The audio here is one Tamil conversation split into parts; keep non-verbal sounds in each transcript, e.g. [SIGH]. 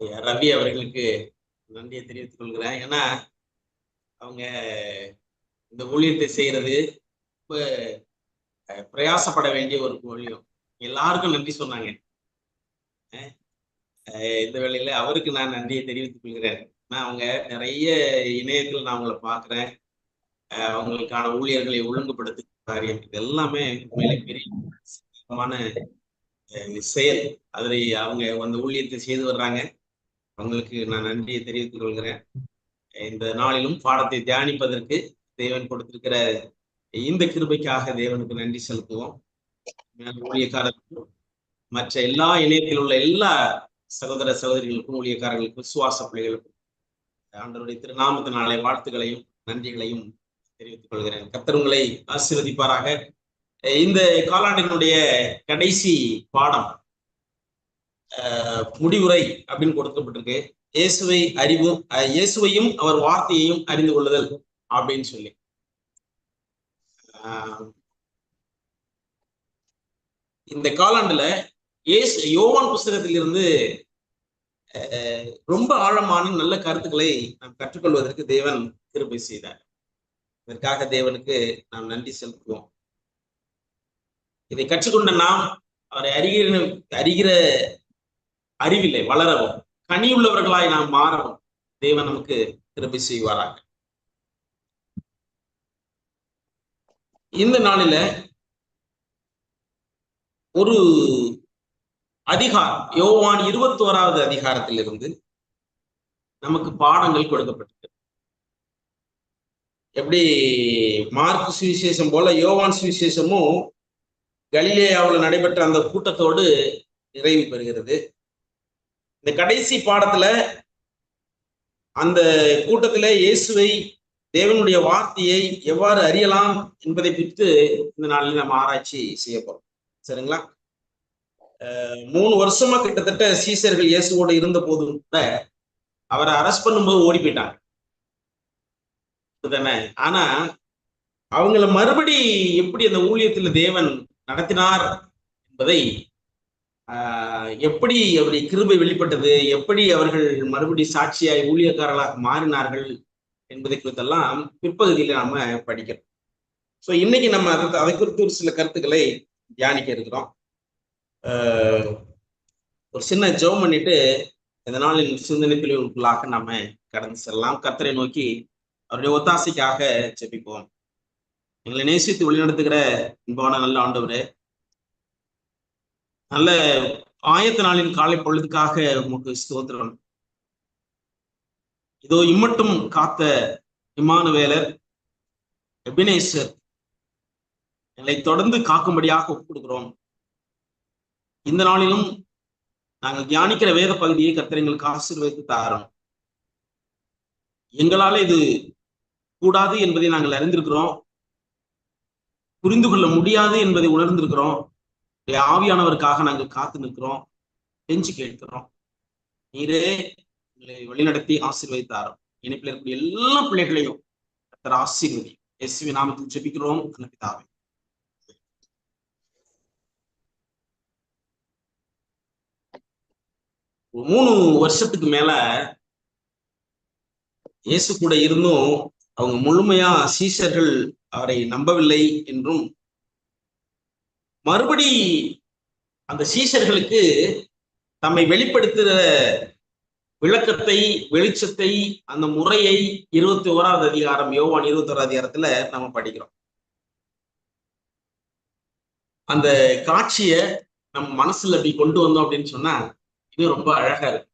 ரவி அவர்களுக்கு நன்றியை தெரிவித்துக் கொள்கிறேன். ஏன்னா அவங்க இந்த ஊழியத்தை செய்யறது ரொம்ப பிரயாசப்பட வேண்டிய ஒரு ஊழியம். எல்லாருக்கும் நன்றி சொன்னாங்க. இந்த வேளையில அவருக்கு நான் நன்றியை தெரிவித்துக் கொள்கிறேன். நான் அவங்க நிறைய இணையத்தில் நான் அவங்கள பாக்குறேன் அவங்களுக்கான ஊழியர்களை ஒழுங்குபடுத்து காரியம் இது எல்லாமே உண்மையிலே பெரிய சிறப்பான, செயல். அதை அவங்க அந்த ஊழியத்தை செய்து வர்றாங்க. அவங்களுக்கு நான் நன்றியை தெரிவித்துக் கொள்கிறேன். இந்த நாளிலும் பாடத்தை தியானிப்பதற்கு தேவன் கொடுத்திருக்கிற இந்த கிருபைக்காக தேவனுக்கு நன்றி செலுத்துவோம். ஊழியக்காரர்களுக்கும் மற்ற எல்லா இணையத்தில் உள்ள எல்லா சகோதர சகோதரிகளுக்கும் ஊழியக்காரர்களுக்கும் விசுவாச பிள்ளைகளுக்கும் ஆண்டவருடைய திருநாமத்தினாலே வாழ்த்துக்களையும் நன்றிகளையும் தெரிவித்துக் கொள்கிறேன். கத்தருங்களை உங்களை ஆசீர்வதிப்பாராக. இந்த காலாண்டினுடைய கடைசி பாடம் முடிவுரை அப்படின்னு கொடுக்கப்பட்டிருக்கு. இயேசுவை அறிவும் இயேசுவையும் அவர் வார்த்தையையும் அறிந்து கொள்ளுதல் அப்படின்னு சொல்லி. ஆஹ், இந்த காலாண்டுல இயேசு யோவான் புஸ்தகத்திலிருந்து அஹ், ரொம்ப ஆழமான நல்ல கருத்துக்களை நாம் கற்றுக்கொள்வதற்கு தேவன் கிருபை செய்தார். இதற்காக தேவனுக்கு நாம் நன்றி செலுத்துவோம். இதை கற்றுக்கொண்ட நாம் அவரை அறிகிற அறிகிற அறிவில்லை வளரவும். கனி உள்ளவர்களாய் நாம் மாறவும் தேவன் நமக்கு திருப்பி செய்வாராங்க இந்த நாளில ஒரு அதிகாரம் யோவான் இருபத்தி ஓராவது அதிகாரத்திலிருந்து நமக்கு பாடங்கள் கொடுக்கப்பட்டிருக்கு. எப்படி மார்க் சுவிசேஷம் போல யோவான் சுவிசேஷமும் கலிலேயாவில் நடைபெற்ற அந்த கூட்டத்தோடு நிறைவு பெறுகிறது. இந்த கடைசி பாடத்துல அந்த கூட்டத்துல இயேசுவை தேவனுடைய வார்த்தையை எவ்வாறு அறியலாம் என்பதை குறித்து இந்த நாளில் நம்ம ஆராய்ச்சி செய்ய போறோம். சரிங்களா? மூணு வருஷமா கிட்டத்தட்ட சீசர்கள் இயேசுவோடு இருந்த போதும் கூட அவரை அரெஸ்ட் பண்ணும்போது ஓடி போயிட்டாங்க. தானே ஆனா அவங்கள மறுபடி எப்படி அந்த ஊழியத்துல தேவன் நடத்தினார் என்பதை எப்படி அவருடைய கிருபை வெளிப்பட்டது? எப்படி அவர்கள் மறுபடி சாட்சியாய் ஊழியக்காரர்களாக மாறினார்கள் என்பதை குறித்தெல்லாம் பிற்பகுதியில நாம படிக்கிறோம். ஸோ இன்னைக்கு நம்ம அதை அதை குறித்து ஒரு சில கருத்துக்களை தியானிக்க இருக்கிறோம். ஒரு சின்ன ஜெபம் பண்ணிட்டு இந்த நாளின் சிந்தனை பிரிவுக்குள்ளாக நாம கடந்து செல்லலாம். கர்த்தரை நோக்கி அவருடைய ஒத்தாசைக்காக ஜெபிப்போம். எங்களை நேசித்து வழிநடத்துகிற இன்பான நல்ல ஆண்டவரே நல்ல ஆயத்த நாளின் காலை பொழுதுக்காக உமக்கு ஸ்தோத்திரம். இதோ இம்மட்டும் காத்த இமானுவேலர் எபினேசர் எங்களை தொடர்ந்து காக்கும்படியாக ஒப்புடுகிறோம் இந்த நாளிலும் நாங்கள் தியானிக்கிற வேத பகுதியை கர்த்தர் எங்களுக்கு ஆசீர்வதித்து தாரோம். எங்களால இது கூடாது என்பதை நாங்கள் அறிந்திருக்கிறோம். புரிந்து கொள்ள முடியாது என்பதை உணர்ந்திருக்கிறோம். ஆவியானவருக்காக நாங்கள் காத்து நிற்கிறோம். கெஞ்சி கேட்கிறோம். நீரே உங்களை வழிநடத்தி ஆசீர்வதித்தாரோ இணைப்பில் இருக்கக்கூடிய எல்லா பிள்ளைகளையும் கர்த்தர் ஆசீர்வதி. எஸ்வி நாமத்தில் ஜெபிக்கிறோம் பிதாவே ஒரு மூணு வருஷத்துக்கு மேல இயேசு கூட இருந்தும் அவங்க முழுமையா சீசர்கள் அவரை நம்பவில்லை என்றும் மறுபடி அந்த சீசர்களுக்கு தம்மை வெளிப்படுத்துகிற விளக்கத்தை வெளிச்சத்தை அந்த முறையை இருபத்தி ஓராவது அதிகாரம் யோவான் இருபத்தி ஓராவது அதிகாரத்துல நம்ம படிக்கிறோம். அந்த காட்சிய நம்ம மனசுல அப்படி கொண்டு வந்தோம் அப்படின்னு சொன்னா இது ரொம்ப அழகா இருக்கு.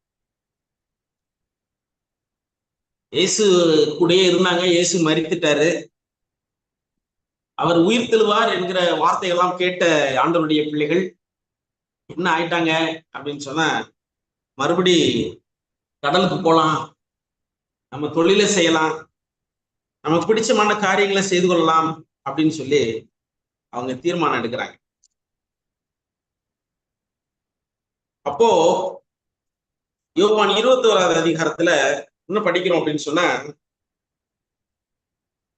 இயேசு கூடயே இருந்தாங்க இயேசு மறித்துட்டாரு. அவர் உயிர் தெழுவார் என்கிற வார்த்தைகள்லாம் கேட்ட ஆண்டவருடைய பிள்ளைகள் என்ன ஆயிட்டாங்க? அப்படின்னு சொன்னா மறுபடி கடலுக்கு போகலாம் நம்ம தொழிலை செய்யலாம். நமக்கு பிடிச்சமான காரியங்களை செய்து கொள்ளலாம். அப்படின்னு சொல்லி அவங்க தீர்மானம் எடுக்கிறாங்க. அப்போ யோவான் இருபத்தி ஓராவது அதிகாரத்துல என்ன படிக்கிறோம் அப்படின்னு சொன்னா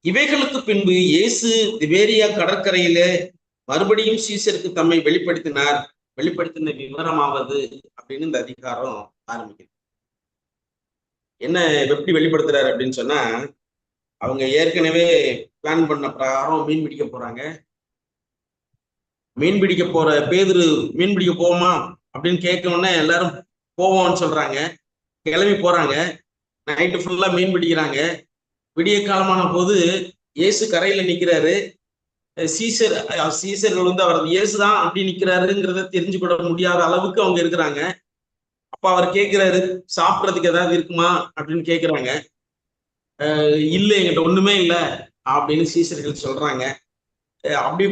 இவைகளுக்கு பின்பு இயேசு திபேரியா கடற்கரையில மறுபடியும் சீசருக்கு தம்மை வெளிப்படுத்தினார். வெளிப்படுத்தின விவரமாவது அப்படின்னு இந்த அதிகாரம் ஆரம்பிக்குது. என்ன எப்படி வெளிப்படுத்துறாரு அப்படின்னு சொன்னா அவங்க ஏற்கனவே பிளான் பண்ண பிரகாரம் மீன் பிடிக்க போறாங்க. மீன் பிடிக்க போற பேதுரு மீன் பிடிக்க போவோமா? அப்படின்னு கேட்க உடனே எல்லாரும் போவோம்னு சொல்றாங்க. கிளம்பி போறாங்க. நைட்டு ஃபுல்லா மீன் பிடிக்கிறாங்க. விடிய காலமான போது இயேசு கரையில நிக்கிறாரு. சீசர் சீசர்கள் வந்து அவர் இயேசுதான் அப்படி நிக்கிறாருங்கிறத தெரிஞ்சு கொள்ள முடியாத அளவுக்கு அவங்க இருக்கிறாங்க. அப்ப அவர் கேட்கிறாரு சாப்பிட்றதுக்கு ஏதாவது இருக்குமா அப்படின்னு கேட்கிறாங்க. இல்லை எங்கிட்ட ஒண்ணுமே இல்லை அப்படின்னு சீசர்கள் சொல்றாங்க. அப்படி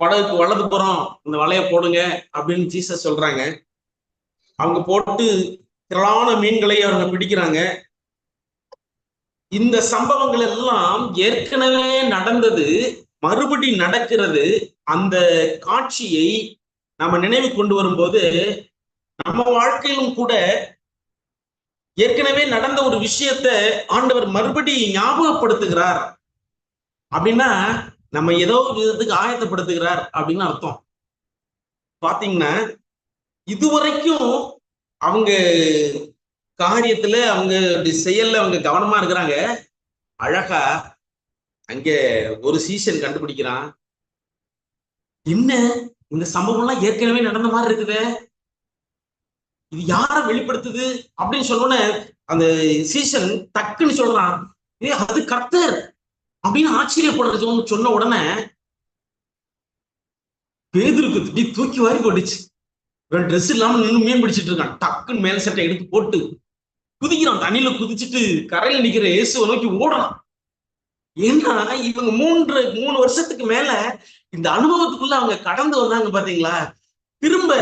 படகுக்கு வலது புறம் இந்த வலைய போடுங்க அப்படின்னு சீசர் சொல்றாங்க. அவங்க போட்டு திரளான மீன்களை அவங்க பிடிக்கிறாங்க. இந்த சம்பவங்கள் எல்லாம் ஏற்கனவே நடந்தது மறுபடி நடக்கிறது. அந்த காட்சியை நாம நினைவு கொண்டு வரும்போது நம்ம வாழ்க்கையிலும் கூட ஏற்கனவே நடந்த ஒரு விஷயத்த ஆண்டவர் மறுபடி ஞாபகப்படுத்துகிறார். அப்படின்னா நம்ம ஏதோ விதத்துக்கு ஆயத்தப்படுத்துகிறார் அப்படின்னு அர்த்தம். பாத்தீங்கன்னா இதுவரைக்கும் அவங்க காரியத்துல அவங்க செயல்ல அவங்க கவனமா இருக்கிறாங்க. அழகா அங்க ஒரு சீசன் கண்டுபிடிக்கிறான். என்ன? இந்த சம்பவம் எல்லாம் ஏற்கனவே நடந்த மாதிரி இருக்குதே. இது யார வெளிப்படுத்துது? அப்படின்னு சொன்னோன்னே அந்த சீசன் டக்குன்னு சொல்றான். ஏ அது கர்த்தர் அப்படின்னு ஆச்சரியப்படுறது சொன்ன உடனே பேதிருக்கு திட்டி தூக்கி வாரி போட்டுச்சு ட்ரெஸ் இல்லாம நின்று மீன் பிடிச்சிட்டு இருக்கான். டக்குன்னு மேல் சட்டை எடுத்து போட்டு குதிக்கிறான். தண்ணியில குதிச்சுட்டு கரையில நிக்கிற இயேசுவை நோக்கி ஓடலாம் ஏன்னா இவங்க மூன்று மூணு வருஷத்துக்கு மேல இந்த அனுபவத்துக்குள்ள அவங்க கடந்து வந்தாங்க பாத்தீங்களா? திரும்ப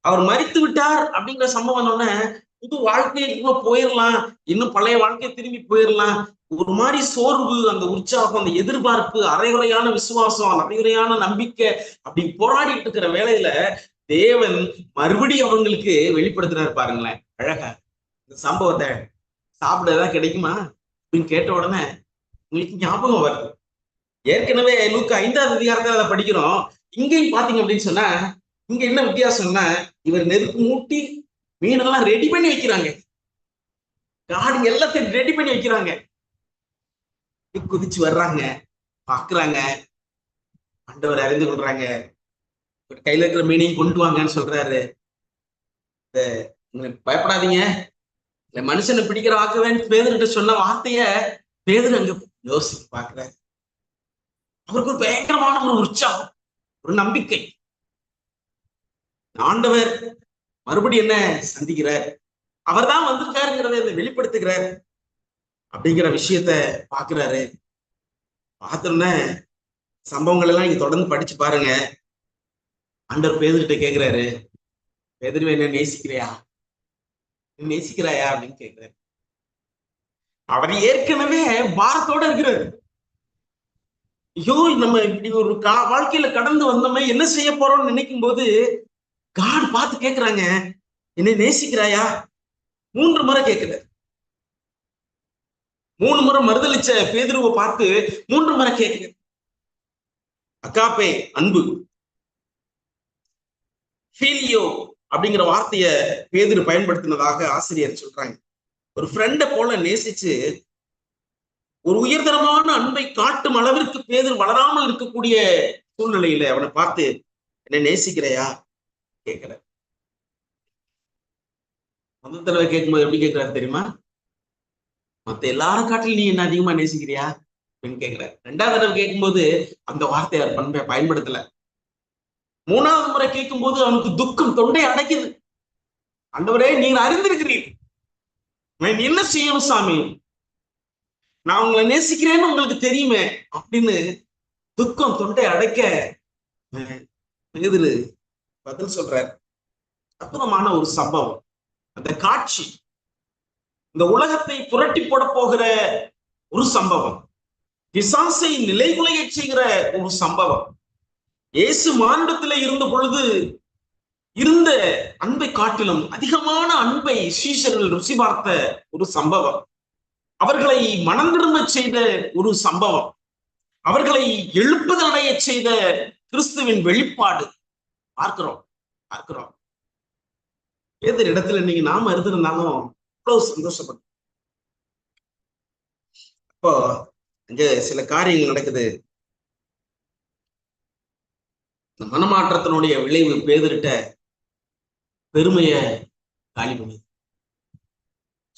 அவர் மறித்து விட்டார் அப்படிங்கிற சம்பவம் உடனே புது வாழ்க்கைக்குள்ள போயிடலாம் இன்னும் பழைய வாழ்க்கையை திரும்பி போயிடலாம் ஒரு மாதிரி சோர்வு அந்த உற்சாகம் அந்த எதிர்பார்ப்பு அரைகுறையான விசுவாசம் அரைகுறையான நம்பிக்கை அப்படி போராடிட்டு இருக்கிற வேலையில தேவன் மறுபடியும் அவங்களுக்கு வெளிப்படுத்தினார் பாருங்களேன். அழகா. இந்த சம்பவத்தை சாப்பிட ஏதாவது கிடைக்குமா அப்படின்னு கேட்ட உடனே உங்களுக்கு ஞாபகம் வருது. ஏற்கனவே நூக்கு ஐந்தாவது அதிகாரத்தில் அதை படிக்கிறோம். இங்கேயும் பாத்தீங்க அப்படின்னு சொன்னா இங்க என்ன வித்தியாசம்னா இவர் நெருப்பு மூட்டி மீனெல்லாம் ரெடி பண்ணி வைக்கிறாங்க. காடுங்க எல்லாத்தையும் ரெடி பண்ணி வைக்கிறாங்க. குதிச்சு வர்றாங்க. பாக்குறாங்க. ஆண்டவர் அறிந்து கொள்றாங்க. கையில இருக்கிற மீனையும் கொண்டு வாங்கன்னு சொல்றாரு. பயப்படாதீங்க. இந்த மனுஷனை பிடிக்கிற ஆக்குவேன் பேதர்கிட்ட சொன்ன வார்த்தைய பேதர் அங்க யோசிச்சு பாக்குற அவருக்கு ஒரு பயங்கரமான ஒரு உற்சாகம் ஒரு நம்பிக்கை. ஆண்டவர் மறுபடியும் என்ன சந்திக்கிறார்? அவர் தான் வந்திருக்காருங்கிறத வெளிப்படுத்துகிறார் அப்படிங்கிற விஷயத்த பாக்குறாரு பார்த்தோன்னே சம்பவங்கள் எல்லாம் நீங்க தொடர்ந்து படிச்சு பாருங்க. ஆண்டவர் பேதர்கிட்ட கேக்குறாரு பேதர் என்ன நேசிக்கிறியா? நேசிக்கிறாயா அப்படின்னு கேக்குறாரு அவர் ஏற்கனவே பாரத்தோட இருக்கிறாரு. ஐயோ நம்ம இப்படி ஒரு கா வாழ்க்கையில கடந்து வந்தோமே என்ன செய்ய போறோம்னு நினைக்கும் போது காட் பார்த்து கேக்குறாங்க என்னை நேசிக்கிறாயா? மூன்று முறை கேட்கல மூணு முறை மறுதளிச்ச பேதுருவை பார்த்து மூன்று முறை கேட்குது அக்காப்பே அன்பு. ஃபீலியோ அப்படிங்கிற வார்த்தைய பேதுரு பயன்படுத்தினதாக ஆசிரியர் சொல்றாங்க. ஒரு ஃப்ரெண்டை போல நேசிச்சு ஒரு உயர்தரமான அன்பை காட்டும் அளவிற்கு பேதர் வளராமல் இருக்கக்கூடிய சூழ்நிலையில அவனை பார்த்து என்ன நேசிக்கிறையா? கேட்கிற முதல் தடவை கேட்கும்போது எப்படி கேட்கிறாரு தெரியுமா? மத்த எல்லாரும் காட்டிலும் நீ என்ன அதிகமா நேசிக்கிறியா? அப்படின்னு கேட்கிறார் ரெண்டாவது தடவை கேட்கும்போது அந்த வார்த்தையை அவர் பண்பை பயன்படுத்தல. மூணாவது முறை கேட்கும்போது அவனுக்கு துக்கம் தொண்டை அடைக்குது. அந்தவரே நீங்க அறிந்திருக்கிறீர். என்ன செய்யணும் சாமி? நான் உங்களை நேசிக்கிறேன்னு உங்களுக்கு தெரியுமே அப்படின்னு துக்கம் தொண்டை அடைக்க பேதுரு பதில் சொல்றாரு. அற்புதமான ஒரு சம்பவம். அந்த காட்சி இந்த உலகத்தை புரட்டி போட போகிற ஒரு சம்பவம். பிசாசை நிலைகுலைய செய்கிற ஒரு சம்பவம். இயேசு மானுடத்துல இருந்த பொழுது இருந்த அன்பை காட்டிலும் அதிகமான அன்பை சீஷர்கள் ருசி பார்த்த ஒரு சம்பவம். அவர்களை மனந்திரும்ப செய்த ஒரு சம்பவம். அவர்களை எழுப்புதல் அடைய செய்த கிறிஸ்துவின் வெளிப்பாடு. பார்க்கிறோம் பார்க்கிறோம். ஏதோ இடத்துல நீங்க நாம இருந்திருந்தாலும் அவ்வளவு சந்தோஷப்படும் இப்போ இங்க சில காரியங்கள் நடக்குது. இந்த மனமாற்றத்தினுடைய விளைவு பேதர்கிட்ட பெருமைய காலி பண்ணுது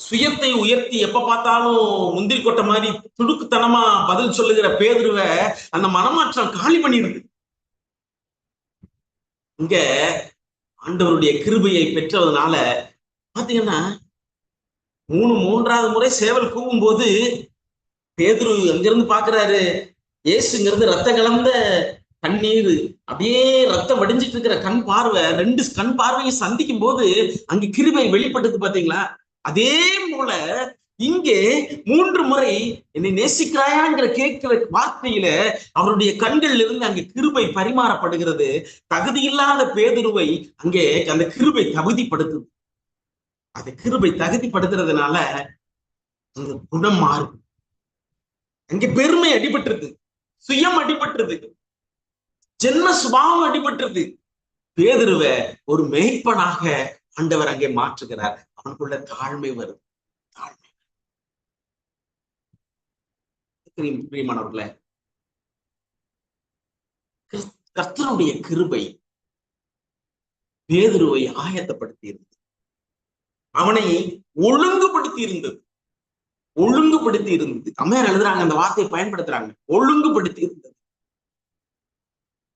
சுயத்தை உயர்த்தி எப்ப பார்த்தாலும் முந்திரி கொட்டை மாதிரி துடுக்குத்தனமா பதில் சொல்லுகிற பேதுருவ அந்த மனமாற்றம் காலி பண்ணிடுது. இங்க ஆண்டவருடைய கிருபையை பெற்றதுனால பாத்தீங்கன்னா மூணு மூன்றாவது முறை சேவல் கூவும் போது பேதுரு அங்கிருந்து பாக்குறாரு. ஏசுங்கிறது ரத்த கலந்த கண்ணீர் அப்படியே ரத்தம் வடிஞ்சிட்டு இருக்கிற கண் பார்வை ரெண்டு கண் பார்வையை சந்திக்கும் போது அங்க கிருபை வெளிப்பட்டது பாத்தீங்களா அதே போல இங்கே மூன்று முறை என்னை நேசிக்கிறாயாங்கிற கேட்கிற வார்த்தையில அவருடைய கண்கள்ல இருந்து அங்கே கிருபை பரிமாறப்படுகிறது. தகுதியில்லாத பேதுருவை அங்கே அந்த கிருபை தகுதிப்படுத்துது அந்த கிருபை தகுதிப்படுத்துறதுனால அந்த குணம் மாறும். அங்கே பெருமை அடிபட்டுருது சுயம் அடிபட்டுருது ஜென்ம சுபாவம் அடிபட்டுருது பேதுருவ ஒரு மேய்ப்பனாக ஆண்டவர் அங்கே மாற்றுகிறார். அவனுக்குள்ள தாழ்மை வருது தாழ்மை. பிரியம்- பிரியமானவர்களே கிருபை பேதுருவை ஆயத்தப்படுத்தி இருந்தது அவனை ஒழுங்குபடுத்தி இருந்தது ஒழுங்குபடுத்தி இருந்தது அம்மையார் எழுதுறாங்க அந்த வார்த்தையை பயன்படுத்துறாங்க. ஒழுங்குபடுத்தி இருந்தது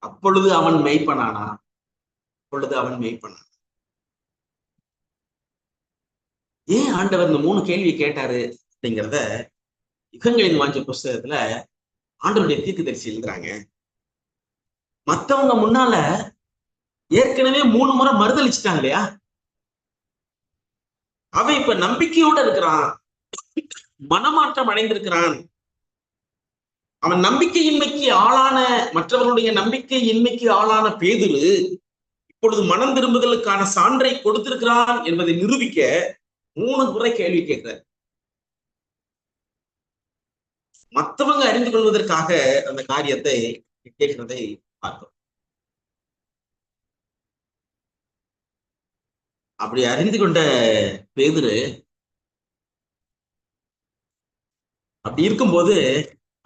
அப்பொழுது அவன் மெய்ப்பனானா? அப்பொழுது அவன் மெய்ப்பனான் ஏன் ஆண்டவர் இந்த மூணு கேள்வி கேட்டாரு அப்படிங்கிறத யுகங்களின் வாஞ்ச புஸ்தகத்துல ஆண்டவருடைய தீர்க்கதரிசி எழுதுறாங்க. மத்தவங்க முன்னால ஏற்கனவே மூணு முறை மறுதளிச்சிட்டாங்க இல்லையா? அவன் இப்ப நம்பிக்கையோட இருக்கிறான். மனமாற்றம் அடைந்திருக்கிறான். அவன் நம்பிக்கையின்மைக்கு ஆளான மற்றவர்களுடைய நம்பிக்கையின்மைக்கு ஆளான பேதுரு இப்பொழுது மனம் திரும்புதலுக்கான சான்றை கொடுத்திருக்கிறான் என்பதை நிரூபிக்க மூணு முறை கேள்வி கேட்கிறார். மத்தவங்க அறிந்து கொள்வதற்காக அந்த காரியத்தை கேட்கிறதை பார்த்தோம். அப்படி அறிந்து கொண்ட பேதுரு அப்படி இருக்கும்போது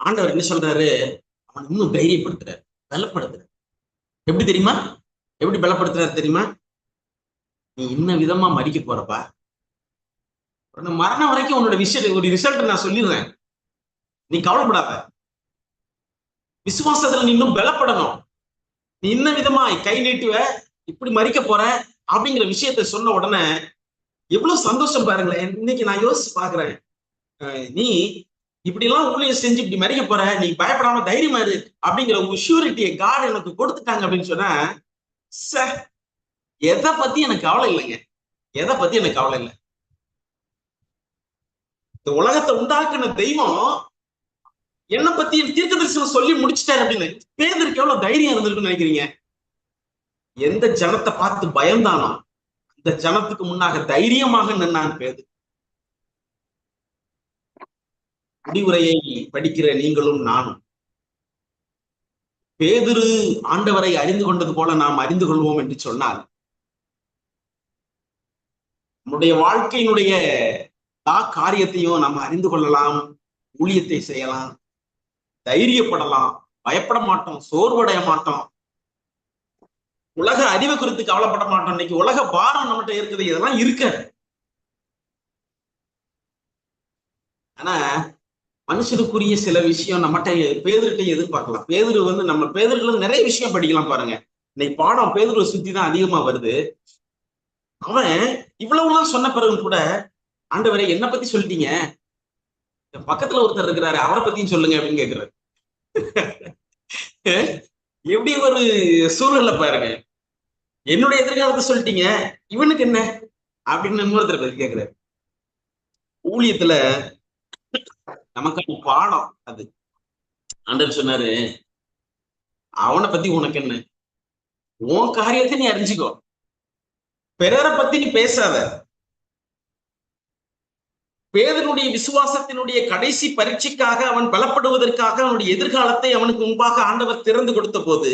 ஆண்டவர் என்ன சொல்றாரு? அவன் இன்னும் தைரியப்படுத்துறாரு பலப்படுத்துறாரு. எப்படி தெரியுமா? எப்படி பலப்படுத்துறாரு தெரியுமா? நீ இன்ன விதமா மறிக்க போறப்பா மரணம் வரைக்கும் உன்னோட விஷயம் ஒரு ரிசல்ட் நான் சொல்லிடுறேன். நீ கவலைப்படாத. விசுவாசத்துல நீ இன்னும் பலப்படணும். நீ இன்ன விதமா கை நீட்டுவ இப்படி மறிக்க போற அப்படிங்கிற விஷயத்த சொன்ன உடனே எவ்வளவு சந்தோஷம் பாருங்களேன். இன்னைக்கு நான் யோசிச்சு பாக்குறேன் நீ இப்படி எல்லாம் ஊழியர் செஞ்சு இப்படி மறிக்க போற நீ பயப்படாம தைரியமா இரு அப்படிங்கிற ஒரு ஷூரிட்டியை காடு எனக்கு கொடுத்துட்டாங்க அப்படின்னு சொன்னா ச எதை பத்தி எனக்கு கவலை இல்லைங்க. எதை பத்தி எனக்கு கவலை இல்லை. இந்த உலகத்தை உண்டாக்குன தெய்வம் என்னை பத்தி தீர்க்க தரிசனம் சொல்லி முடிச்சிட்டாரு அப்படின்னு. பேதருக்கு எவ்வளவு தைரியம் இருந்திருக்குன்னு நினைக்கிறீங்க? எந்த ஜனத்தை பார்த்து பயந்தானோ அந்த ஜனத்துக்கு முன்னாக தைரியமாக நின்னான் பேது. முடிவுரையை படிக்கிற நீங்களும் நானும். பேதுரு ஆண்டவரை அறிந்து கொண்டது போல நாம் அறிந்து கொள்வோம் என்று சொன்னால் நம்முடைய வாழ்க்கையினுடைய தா காரியத்தையும் நம்ம அறிந்து கொள்ளலாம் ஊழியத்தை செய்யலாம் தைரியப்படலாம் பயப்பட மாட்டோம் சோர்வடைய மாட்டோம். உலக அறிவு குறித்து கவலைப்பட மாட்டோம். இன்னைக்கு உலக பாரம் நம்மகிட்ட இருக்குது. இதெல்லாம் இருக்க ஆனா மனுஷனுக்குரிய சில விஷயம் நம்மகிட்ட பேதர்கிட்டையும் எதிர்பார்க்கலாம். பேதர் வந்து நம்ம பேதர்கள் நிறைய விஷயம் படிக்கலாம் பாருங்க. இன்னைக்கு பாடம் பேதரை சுத்தி தான் அதிகமா வருது. அவன் இவ்வளவுலாம் சொன்ன பிறகு கூட ஆண்டவரை என்ன பத்தி சொல்லிட்டீங்க? பக்கத்துல ஒருத்தர் இருக்கிறாரு அவரை பத்தியும் சொல்லுங்க அப்படின்னு கேக்குறாரு [LAUGHS] எப்படி ஒரு சூழல்ல பாருங்க. என்னுடைய எதிர்காலத்தை சொல்லிட்டீங்க இவனுக்கு என்ன? அப்படின்னு இன்னொருத்தர் பத்தி கேக்குறாரு ஊழியத்துல நமக்கான பாடம் அது. ஆண்டவர் சொன்னாரு அவனை பத்தி உனக்கு என்ன உன் காரியத்தை நீ அறிஞ்சுக்கோ. பிறரை பத்தி நீ பேசாத. பேதனுடைய விசுவாசத்தினுடைய கடைசி பரீட்சைக்காக அவன் பலப்படுவதற்காக அவனுடைய எதிர்காலத்தை அவனுக்கு முன்பாக ஆண்டவர் திறந்து கொடுத்த போது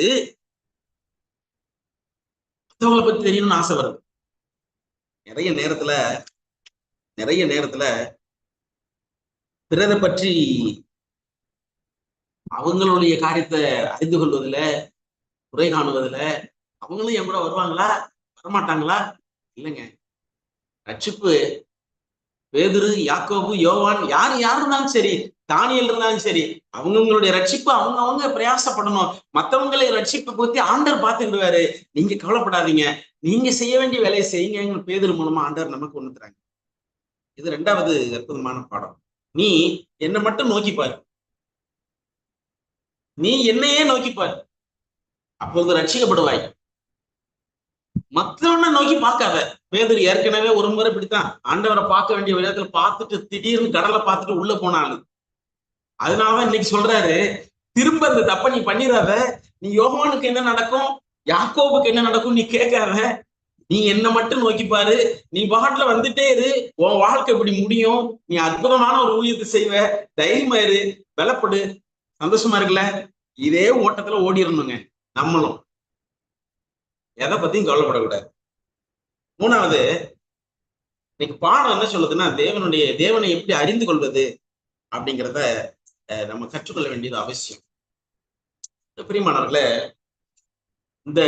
மற்றவங்களை பத்தி தெரியணும்னு ஆசை வருது. நிறைய நேரத்துல நிறைய நேரத்துல பிறரை பற்றி அவங்களுடைய காரியத்தை அறிந்து கொள்வதில் குறை காணுவதில் அவங்களும் என் கூட வருவாங்களா? வரமாட்டாங்களா? இல்லைங்க. ரட்சிப்பு பேதுரு யாக்கோபு யோவான் யார் யார் இருந்தாலும் சரி தானியல் இருந்தாலும் சரி அவங்கவுங்களுடைய ரட்சிப்பு அவங்க அவங்க பிரயாசப்படணும். மத்தவங்களை ரட்சிப்பை பத்தி ஆண்டர் பார்த்துக்கிடுவாரு. நீங்க கவலைப்படாதீங்க. நீங்க செய்ய வேண்டிய வேலையை செய்யுங்க எங்க பேதர் மூலமா ஆண்டர் நமக்கு ஒண்ணு தராங்க இது ரெண்டாவது அற்புதமான பாடம். நீ என்னை மட்டும் நோக்கி பாரு. நீ என்னையே நோக்கி பாரு. அப்பொழுது ரட்சிக்கப்படுவாய். மற்றவன நோக்கி பார்க்காத. பேதர் ஏற்கனவே ஒரு முறை இப்படித்தான். ஆண்டவரை பார்க்க வேண்டிய விதத்துல பார்த்துட்டு திடீர்னு கடலை பார்த்துட்டு உள்ள போனாலும் அதனாலதான் இன்னைக்கு சொல்றாரு திரும்ப இந்த தப்ப நீ பண்ணிடாத. நீ யோகவானுக்கு என்ன நடக்கும்? யாக்கோவுக்கு என்ன நடக்கும்? நீ கேட்காத. நீ என்ன மட்டும் நோக்கி பாரு. நீ பாட்டுல வந்துட்டே இரு. உன் வாழ்க்கை இப்படி முடியும்? நீ அற்புதமான ஒரு ஊழியத்தை செய்வ. தைரியமா இரு. பலப்படு. சந்தோஷமா இருக்குல்ல இதே ஓட்டத்துல ஓடிடணுங்க நம்மளும். எதை பத்தியும் கவலைப்படக்கூடாது. மூணாவது இன்னைக்கு பாடம் என்ன சொல்லுதுன்னா தேவனுடைய தேவனை எப்படி அறிந்து கொள்வது அப்படிங்கிறத நம்ம கற்றுக்கொள்ள வேண்டியது அவசியம். பிரியமானவர்களே இந்த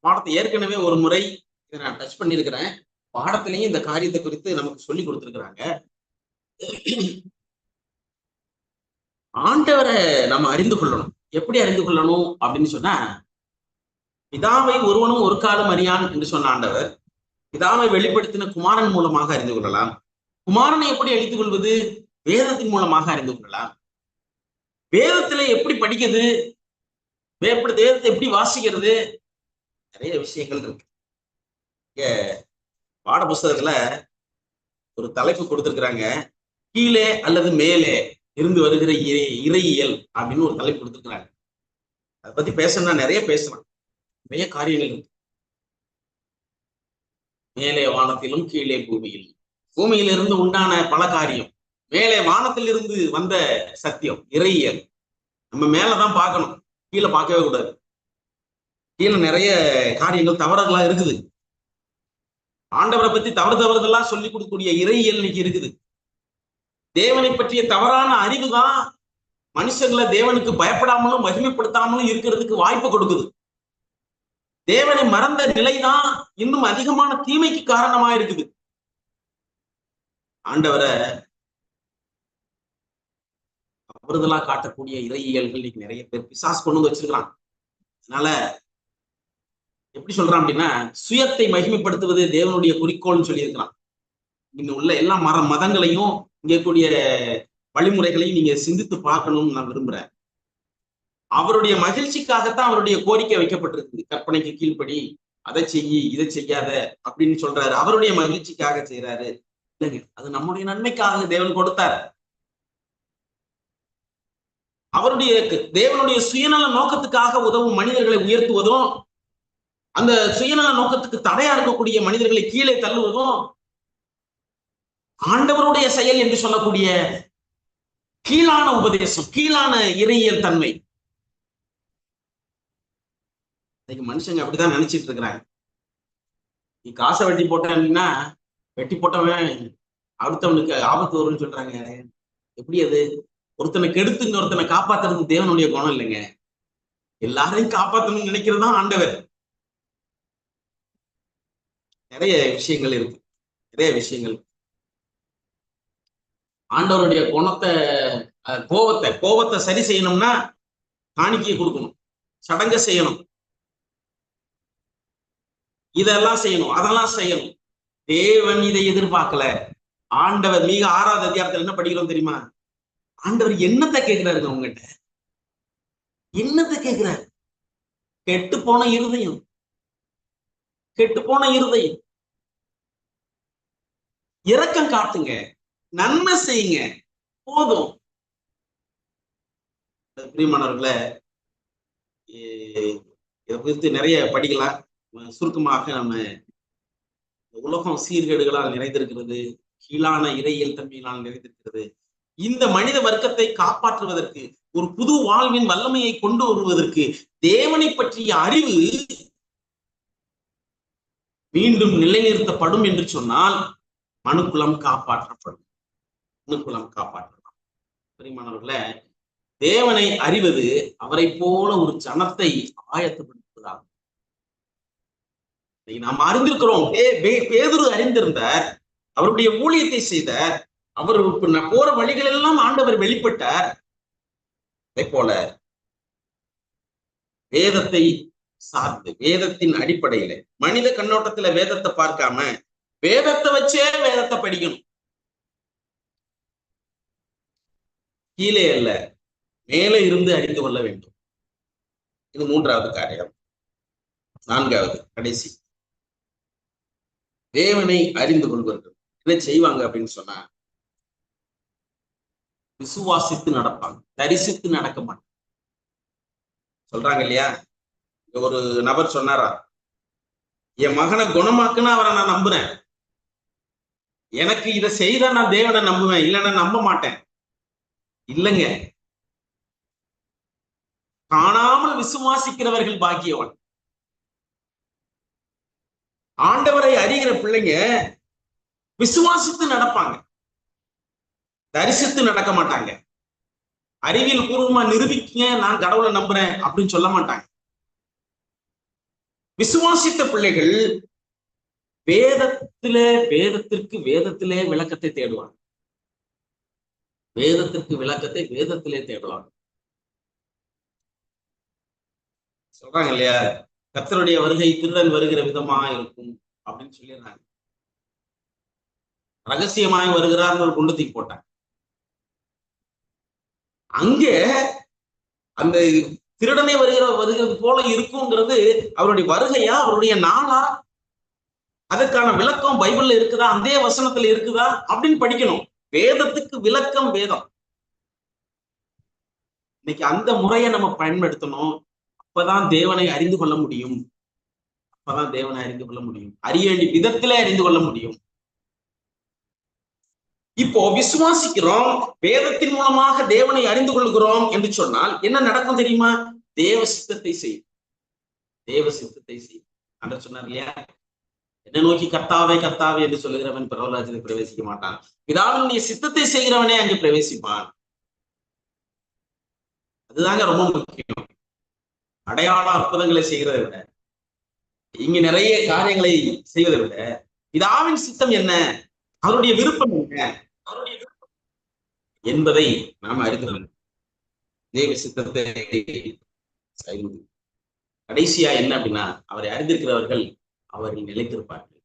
பாடத்தை ஏற்கனவே ஒரு முறை இதை நான் டச் பண்ணியிருக்கிறேன். பாடத்திலையும் இந்த காரியத்தை குறித்து நமக்கு சொல்லி கொடுத்துருக்குறாங்க. ஆண்டவரை நம்ம அறிந்து கொள்ளணும். எப்படி அறிந்து கொள்ளணும் அப்படின்னு சொன்னா பிதாவை ஒருவனும் ஒரு காலம் அறியான் என்று சொன்ன ஆண்டவர் பிதாவை வெளிப்படுத்தின குமாரன் மூலமாக அறிந்து கொள்ளலாம். குமாரனை எப்படி அறிந்து கொள்வது? வேதத்தின் மூலமாக அறிந்து கொள்ளலாம். வேதத்துல எப்படி படிக்கிறது? வேதத்தை எப்படி வாசிக்கிறது? நிறைய விஷயங்கள் இருக்கு. பாட புஸ்தகத்துல ஒரு தலைப்பு கொடுத்திருக்கிறாங்க. கீழே அல்லது மேலே இருந்து வருகிற இறையியல் அப்படின்னு ஒரு தலைப்பு கொடுத்துருக்குறாங்க. அதை பத்தி பேசணும்னா நிறைய பேசலாம். நிறைய காரியங்கள் இருக்கு. மேலே வானத்திலும் கீழே பூமியில். பூமியிலிருந்து உண்டான பல காரியம். மேலே வானத்திலிருந்து வந்த சத்தியம் இறையியல். நம்ம மேலதான் பார்க்கணும். கீழே பார்க்கவே கூடாது. கீழே நிறைய காரியங்கள் தவறுகளா இருக்குது. ஆண்டவரை பத்தி தவறு தவறுதெல்லாம் சொல்லி கொடுக்கக்கூடிய இறையியல் இன்னைக்கு இருக்குது. தேவனை பற்றிய தவறான அறிவு தான் மனுஷங்களை தேவனுக்கு பயப்படாமலும் மகிமைப்படுத்தாமலும் இருக்கிறதுக்கு வாய்ப்பு கொடுக்குது. தேவனை மறந்த நிலைதான் இன்னும் அதிகமான தீமைக்கு காரணமா இருக்குது. ஆண்டவரை தவறுதலா காட்டக்கூடிய இறையியல்கள் இன்னைக்கு நிறைய பேர் பிசாஸ் கொண்டு வந்து வச்சிருக்கிறான் அதனால எப்படி சொல்றான் அப்படின்னா சுயத்தை மகிமைப்படுத்துவது தேவனுடைய குறிக்கோள்னு சொல்லியிருக்கிறான். இங்க உள்ள எல்லா மர மதங்களையும் இங்க கூடிய வழிமுறைகளையும் நீங்க சிந்தித்து பார்க்கணும்னு நான் விரும்புறேன். அவருடைய மகிழ்ச்சிக்காகத்தான் அவருடைய கோரிக்கை வைக்கப்பட்டிருக்கு கற்பனைக்கு கீழ்ப்படி அதை செய்யி இதை செய்யாத அப்படின்னு சொல்றாரு. அவருடைய மகிழ்ச்சிக்காக செய்யறாரு இல்லைங்க அது நம்முடைய நன்மைக்காக தேவன் கொடுத்தார். அவருடைய தேவனுடைய சுயநல நோக்கத்துக்காக உதவும் மனிதர்களை உயர்த்துவதும் அந்த சுயநல நோக்கத்துக்கு தடையா இருக்கக்கூடிய மனிதர்களை கீழே தள்ளுவதும் ஆண்டவருடைய செயல் என்று சொல்லக்கூடிய கீழான உபதேசம் கீழான இறையியல் தன்மை. இன்னைக்கு மனுஷங்க அப்படிதான் நினைச்சிட்டு இருக்கிறாங்க. நீ காசை வெட்டி போட்ட அப்படின்னா வெட்டி போட்டவன் அடுத்தவனுக்கு ஆபத்து வரும்னு சொல்றாங்க. எப்படி அது? ஒருத்தனை கெடுத்து ஒருத்தனை காப்பாத்துறது தேவனுடைய குணம் இல்லைங்க. எல்லாரையும் காப்பாத்தணும்னு நினைக்கிறதா ஆண்டவர். நிறைய விஷயங்கள் இருக்கு. நிறைய விஷயங்கள் ஆண்டவருடைய குணத்தை கோபத்தை கோபத்தை சரி செய்யணும்னா காணிக்கையை கொடுக்கணும். சடங்க செய்யணும். இதெல்லாம் செய்யணும் அதெல்லாம் செய்யணும். தேவன் இதை எதிர்பார்க்கல. ஆண்டவர் மிக ஆறாவது அதிகாரத்தில் என்ன படிக்கிறோம் தெரியுமா? ஆண்டவர் என்னத்தை கேட்கிறாருங்க உங்ககிட்ட? என்னத்தை கேட்கிறாரு? கெட்டு போன இருதயம். கெட்டு போன இருதயம். இரக்கம் காட்டுங்க. நன்மை செய்யுங்க. போதும். பிரியமானவர்களை இதை குறித்து நிறைய படிக்கலாம். சுருக்கமாக நம்ம உலகம் சீர்கேடுகளால் நிறைந்திருக்கிறது. கீழான இறையியல் தன்மையினால் நிறைந்திருக்கிறது. இந்த மனித வர்க்கத்தை காப்பாற்றுவதற்கு ஒரு புது வாழ்வின் வல்லமையை கொண்டு வருவதற்கு தேவனை பற்றிய அறிவு மீண்டும் நிலைநிறுத்தப்படும் என்று சொன்னால் மனுக்குலம் காப்பாற்றப்படும். மனுக்குலம் காப்பாற்றலாம் பெரியமானவர்களே தேவனை அறிவது அவரை போல ஒரு ஜனத்தை ஆயத்தப்படுத்துவதாகும். நாம் அறிந்திருக்கிறோம். பேதுரு அறிந்திருந்தார். அவருடைய ஊழியத்தை செய்தார். அவர் போற வழிகள் எல்லாம் ஆண்டவர் வெளிப்பட்டார். அதே போல வேதத்தை சார்ந்து வேதத்தின் அடிப்படையில மனித கண்ணோட்டத்துல வேதத்தை பார்க்காம வேதத்தை வச்சே வேதத்தை படிக்கணும். கீழே அல்ல மேலே இருந்து அறிந்து கொள்ள வேண்டும். இது மூன்றாவது காரியம். நான்காவது கடைசி. தேவனை அறிந்து கொள்வார்கள் என்ன செய்வாங்க அப்படின்னு சொன்னா விசுவாசித்து நடப்பாங்க. தரிசித்து நடக்க மாட்டாங்க. சொல்றாங்க இல்லையா? ஒரு நபர் சொன்னாரா என் மகனை குணமாக்குன்னா அவரை நான் நம்புறேன். எனக்கு இதை செய்த நான் தேவனை நம்புவேன் இல்லைன்னா நம்ப மாட்டேன். இல்லைங்க. காணாமல் விசுவாசிக்கிறவர்கள் பாக்கியவன். ஆண்டவரை அறிகிற பிள்ளைங்க விசுவாசித்து நடப்பாங்க. தரிசித்து நடக்க மாட்டாங்க. அறிவியல் பூர்வமா நிரூபிக்கங்க நான் கடவுளை நம்புறேன் அப்படின்னு சொல்ல மாட்டாங்க. விசுவாசித்த பிள்ளைகள் வேதத்திலே வேதத்திற்கு வேதத்திலே விளக்கத்தை தேடுவாங்க வேதத்திற்கு விளக்கத்தை வேதத்திலே தேடுவாங்க சொல்றாங்க இல்லையா? கர்த்தருடைய வருகை திருடன் வருகிற விதமா இருக்கும் அப்படின்னு சொல்லிடுறாங்க. ரகசியமாய் வருகிறார்னு ஒரு குண்டு தீ போட்டாங்க. அங்கே அந்த திருடனை வருகிற வருகிறது போல இருக்குங்கிறது அவருடைய வருகையா? அவருடைய நாளா? அதற்கான விளக்கம் பைபிள்ல இருக்குதா? அந்த வசனத்துல இருக்குதா? அப்படின்னு படிக்கணும். வேதத்துக்கு விளக்கம் வேதம். இன்னைக்கு அந்த முறையை நம்ம பயன்படுத்தணும். அப்பதான் தேவனை அறிந்து கொள்ள முடியும். அப்பதான் தேவனை அறிந்து கொள்ள முடியும். அறிய வேண்டிய விதத்திலே அறிந்து கொள்ள முடியும். இப்போ விசுவாசிக்கிறோம். வேதத்தின் மூலமாக தேவனை அறிந்து கொள்கிறோம் என்று சொன்னால் என்ன நடக்கும் தெரியுமா? தேவ சித்தத்தை செய்யும் தேவ சித்தத்தை செய்யும் அன்று சொன்னார் இல்லையா? என்ன நோக்கி கர்த்தாவே கர்த்தாவே என்று சொல்லுகிறவன் பிரபலாஜனை பிரவேசிக்க மாட்டான். பிதாவினுடைய சித்தத்தை செய்கிறவனே அங்கு பிரவேசிப்பான். அதுதாங்க ரொம்ப முக்கியம். அடையாள அற்புதங்களை செய்கிறதை விட இங்கு நிறைய காரியங்களை செய்வதை விட பிதாவின் சித்தம் என்ன? அவருடைய விருப்பம் என்ன? அவருடைய விருப்பம் என்பதை நாம் அறிந்து கொள்ள தேவ சித்தத்தை கடைசியா என்ன அப்படின்னா அவரை அறிந்திருக்கிறவர்கள் அவர்கள் நிலைத்திருப்பார்கள்.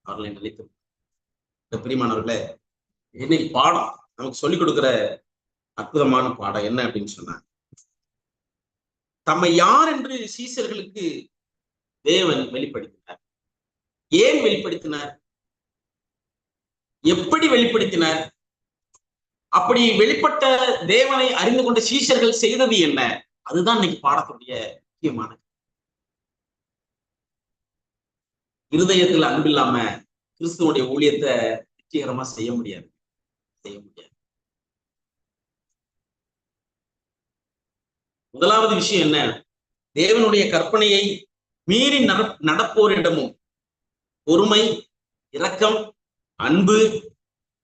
அவர்களை நிலைத்திருப்பார்கள். பிரியமானவர்களே இன்னைக்கு பாடம் நமக்கு சொல்லிக் கொடுக்கிற அற்புதமான பாடம் என்ன அப்படின்னு சொன்னாங்க தம்மை யார் என்று சீசர்களுக்கு தேவன் வெளிப்படுத்தினார். ஏன் வெளிப்படுத்தினார்? எப்படி வெளிப்படுத்தினார்? அப்படி வெளிப்பட்ட தேவனை அறிந்து கொண்ட சீசர்கள் செய்தது என்ன? அதுதான் இன்னைக்கு பாடத்துடைய முக்கியமான இருதயத்தில் அன்பில்லாம கிறிஸ்துவனுடைய ஊழியத்தை வெற்றிகரமா செய்ய முடியாது. செய்ய முடியாது. முதலாவது விஷயம் என்ன? தேவனுடைய கற்பனையை மீறி நட- நடப்போரிடமும் பொறுமை இரக்கம் அன்பு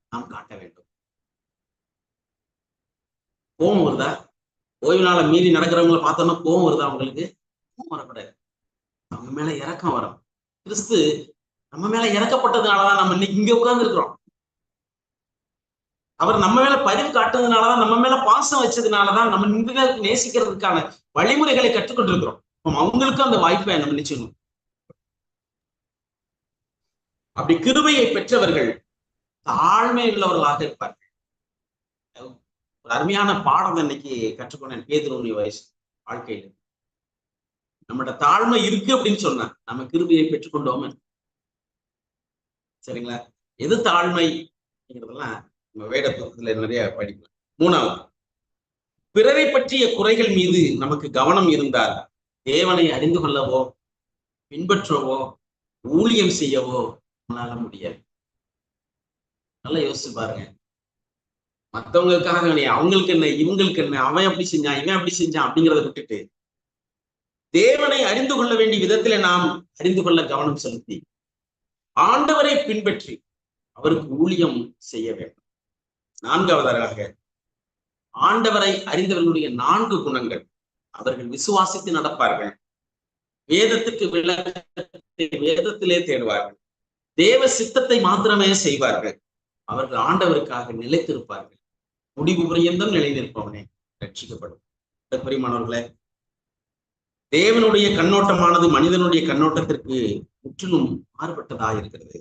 நாம் காட்ட வேண்டும். கோபம் வருதா? ஓய்வு நாளை மீறி நடக்கிறவங்களை பார்த்தோம்னா கோபம் வருதா அவங்களுக்கு? கோபம் வரக்கூடாது. அவங்க மேல இறக்கம் வரும். கிறிஸ்து நம்ம மேல இறக்கப்பட்டதுனாலதான் நம்ம இன்னைக்கு இங்க உட்கார்ந்து இருக்கிறோம் அவர் நம்ம மேல பதிவு காட்டுறதுனாலதான் நம்ம மேல பாசம் வச்சதுனாலதான் நம்ம நின்று நேசிக்கிறதுக்கான வழிமுறைகளை கற்றுக்கொண்டு இருக்கிறோம் அவங்களுக்கும் அந்த வாய்ப்பை நம்ம நிச்சயம். அப்படி கிருபையை பெற்றவர்கள் தாழ்மை உள்ளவர்களாக இருப்பார்கள். ஒரு அருமையான பாடம் இன்னைக்கு கற்றுக்கொண்டேன் பேதுருவனுடைய வயசு வாழ்க்கையில. நம்மகிட்ட தாழ்மை இருக்கு அப்படின்னு சொன்னா நம்ம கிருபியை பெற்றுக்கொண்டோம். சரிங்களா? எது தாழ்மை அப்படிங்கிறதெல்லாம் நம்ம வேட புத்தகத்துல நிறைய படிக்கலாம். மூணாவது பிறரை பற்றிய குறைகள் மீது நமக்கு கவனம் இருந்தால் தேவனை அறிந்து கொள்ளவோ பின்பற்றவோ ஊழியம் செய்யவோ நம்மளால முடியாது. நல்லா யோசிச்சு பாருங்க. மத்தவங்களுக்காக நீ அவங்களுக்கு என்ன இவங்களுக்கு என்ன அவன் அப்படி செஞ்சான் இவன் அப்படி செஞ்சான் அப்படிங்கிறத விட்டுட்டு தேவனை அறிந்து கொள்ள வேண்டிய விதத்துல நாம் அறிந்து கொள்ள கவனம் செலுத்தி ஆண்டவரை பின்பற்றி அவருக்கு ஊழியம் செய்ய வேண்டும். நான்காவதாக ஆண்டவரை அறிந்தவர்களுடைய நான்கு குணங்கள். அவர்கள் விசுவாசித்து நடப்பார்கள். வேதத்துக்கு விளக்கத்தை வேதத்திலே தேடுவார்கள். தேவ சித்தத்தை மாத்திரமே செய்வார்கள். அவர்கள் ஆண்டவருக்காக நிலைத்திருப்பார்கள். முடிவு பரியந்தம் நிலை நிற்பவனே ரட்சிக்கப்படும் பெரியமானவர்களே தேவனுடைய கண்ணோட்டமானது மனிதனுடைய கண்ணோட்டத்திற்கு முற்றிலும் மாறுபட்டதா இருக்கிறது.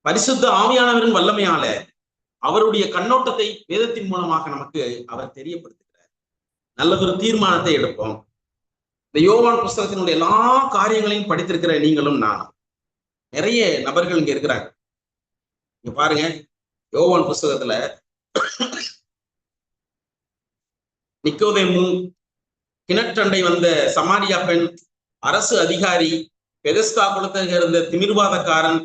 பரிசுத்த ஆவியானவரின் வல்லமையால அவருடைய கண்ணோட்டத்தை வேதத்தின் மூலமாக நமக்கு அவர் தெரியப்படுத்துகிறார். நல்லதொரு தீர்மானத்தை எடுப்போம். இந்த யோவான் புஸ்தகத்தினுடைய எல்லா காரியங்களையும் படித்திருக்கிற நீங்களும் நானும். நிறைய நபர்கள் இங்க இருக்கிறாங்க. இங்க பாருங்க யோவான் புஸ்தகத்துல நிக்கோதேமு கிணற்றண்டை வந்த சமாரியா பெண் அரசு அதிகாரி பெதஸ்தா குளத்தில் இருந்த திமிர்வாதக்காரன்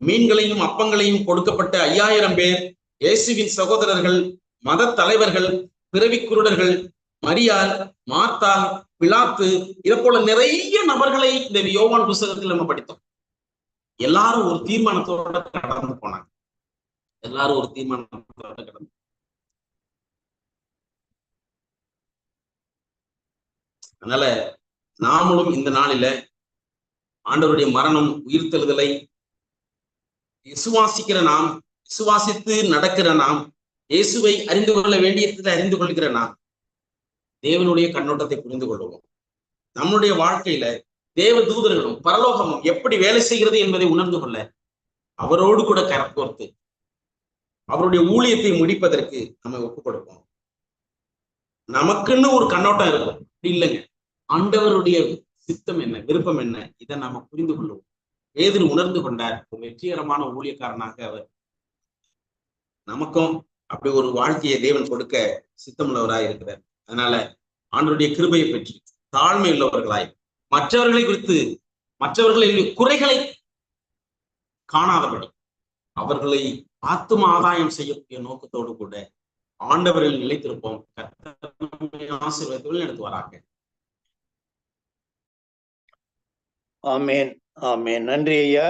மீன்களையும் அப்பங்களையும் கொடுக்கப்பட்ட ஐயாயிரம் பேர் இயேசுவின் சகோதரர்கள் மத தலைவர்கள் பிறவி குருடர்கள் மரியாள் மார்த்தால் பிளாத்து இதை போல நிறைய நபர்களை இந்த யோவான் புஸ்தகத்தில் நம்ம படித்தோம். எல்லாரும் ஒரு தீர்மானத்தோட கடந்து போனாங்க. எல்லாரும் ஒரு தீர்மானத்தோட கடந்து அதனால நாமளும் இந்த நாளில ஆண்டவருடைய மரணம் உயிர்த்தெழுதலை விசுவாசிக்கிற நாம் விசுவாசித்து நடக்கிற நாம் இயேசுவை அறிந்து கொள்ள வேண்டியதை அறிந்து கொள்கிற நாம் தேவனுடைய கண்ணோட்டத்தை புரிந்து கொள்வோம். நம்முடைய வாழ்க்கையில தேவ தூதர்களும் பரலோகமும் எப்படி வேலை செய்கிறது என்பதை உணர்ந்து கொள்ள அவரோடு கூட கரக்கோர்த்து அவருடைய ஊழியத்தை முடிப்பதற்கு நம்ம ஒப்புக் கொடுப்போம் நமக்குன்னு ஒரு கண்ணோட்டம் இருக்கும். அப்படி இல்லைங்க. ஆண்டவருடைய சித்தம் என்ன விருப்பம் என்ன இதை நாம புரிந்து கொள்வோம் ஏதில் உணர்ந்து கொண்டார் ஒரு வெற்றிகரமான ஊழியக்காரனாக அவர். நமக்கும் அப்படி ஒரு வாழ்க்கையை தேவன் கொடுக்க சித்தமுள்ளவராய் இருக்கிறார். அதனால ஆண்டருடைய கிருபையை பற்றி தாழ்மை உள்ளவர்களாய் மற்றவர்களை குறித்து மற்றவர்களின் குறைகளை காணாதபடி அவர்களை ஆத்தும ஆதாயம் செய்யக்கூடிய நோக்கத்தோடு கூட ஆண்டவரில் நிலைத்திருப்போம். ஆசீர்வாதத்தில் நடத்துவாராங்க ஆமேன். ஆமேன். நன்றி ஐயா.